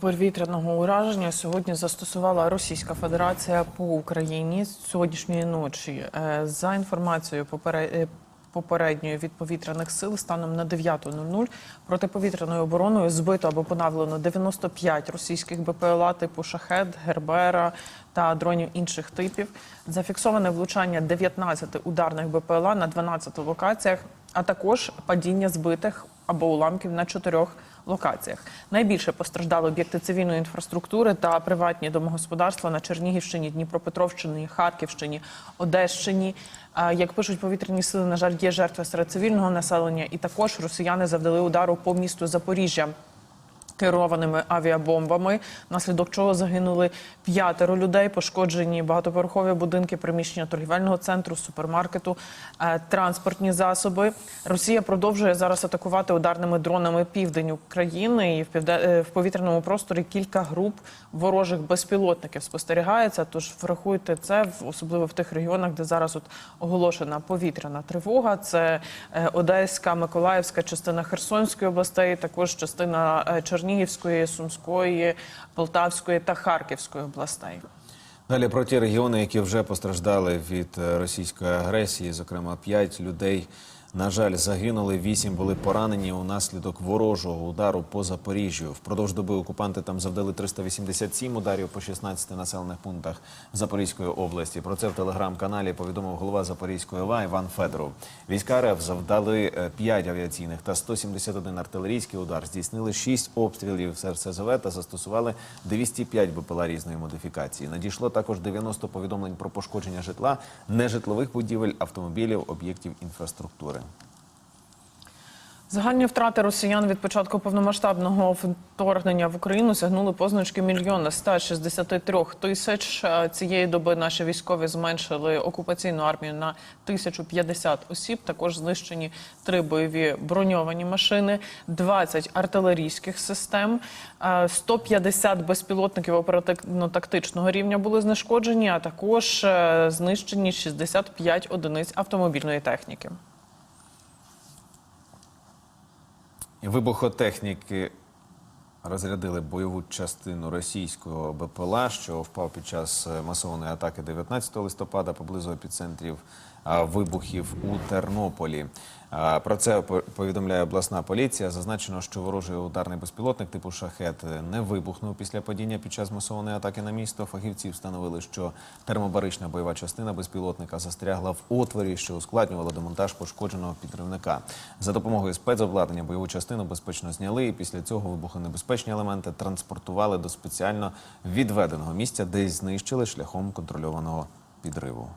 Повітряного ураження сьогодні застосувала Російська Федерація по Україні сьогоднішньої ночі. Е, За інформацією е, попередньої від повітряних сил, станом на 9.00 протиповітряною обороною збито або понавлено 95 російських БПЛА типу Шахет, Гербера та дронів інших типів. Зафіксоване влучання 19 ударних БПЛА на 12 локаціях, а також падіння збитих або уламків на чотирьох локаціях. Найбільше постраждали об'єкти цивільної інфраструктури та приватні домогосподарства на Чернігівщині, Дніпропетровщині, Харківщині, Одещині. Як пишуть повітряні сили, на жаль, є жертви серед цивільного населення, і також росіяни завдали удару по місту Запоріжжя. Керованими авіабомбами, внаслідок чого загинули п'ятеро людей, пошкоджені багатоповерхові будинки, приміщення торгівельного центру, супермаркету, е, транспортні засоби. Росія продовжує зараз атакувати ударними дронами південь України і в півде- е, повітряному просторі кілька груп ворожих безпілотників спостерігається. Тож врахуйте це особливо в тих регіонах, де зараз от оголошена повітряна тривога. Це е, Одеська, Миколаївська, частина Херсонської областей, також частина е, Чернігівської, Сумської, Полтавської та Харківської областей. Далі про ті регіони, які вже постраждали від е, російської агресії, зокрема, п'ять людей, на жаль, загинули, вісім були поранені унаслідок ворожого удару по Запоріжжю. Впродовж доби окупанти там завдали 387 ударів по 16 населених пунктах Запорізької області. Про це в телеграм-каналі повідомив голова Запорізької ОВА Іван Федоров. Війська РФ завдали 5 авіаційних та 171 артилерійський удар, здійснили 6 обстрілів з РСЗВ та застосували 205 БПЛА різної модифікації. Надійшло також 90 повідомлень про пошкодження житла, нежитлових будівель, автомобілів, об'єктів інфраструктури. Загальні втрати росіян від початку повномасштабного вторгнення в Україну сягнули позначки мільйона 163 тисяч. Е, Цієї доби наші військові зменшили окупаційну армію на 1050 осіб. Також знищені три бойові броньовані машини, 20 артилерійських систем, е, 150 безпілотників оперативно-тактичного рівня були знешкоджені, а також е, знищені 65 одиниць автомобільної техніки. Вибухотехніки розрядили бойову частину російського БПЛА, що впав під час масованої атаки 19 листопада поблизу епіцентрів вибухів у Тернополі. Про це по- повідомляє обласна поліція. Зазначено, що ворожий ударний безпілотник типу шахет не вибухнув після падіння під час масованої атаки на місто. Фахівці встановили, що термобарична бойова частина безпілотника застрягла в отворі, що ускладнювало демонтаж пошкодженого підривника. За допомогою спецобладнання бойову частину безпечно зняли, і після цього вибухонебезпечні елементи транспортували до спеціально відведеного місця, де знищили шляхом контрольованого підриву.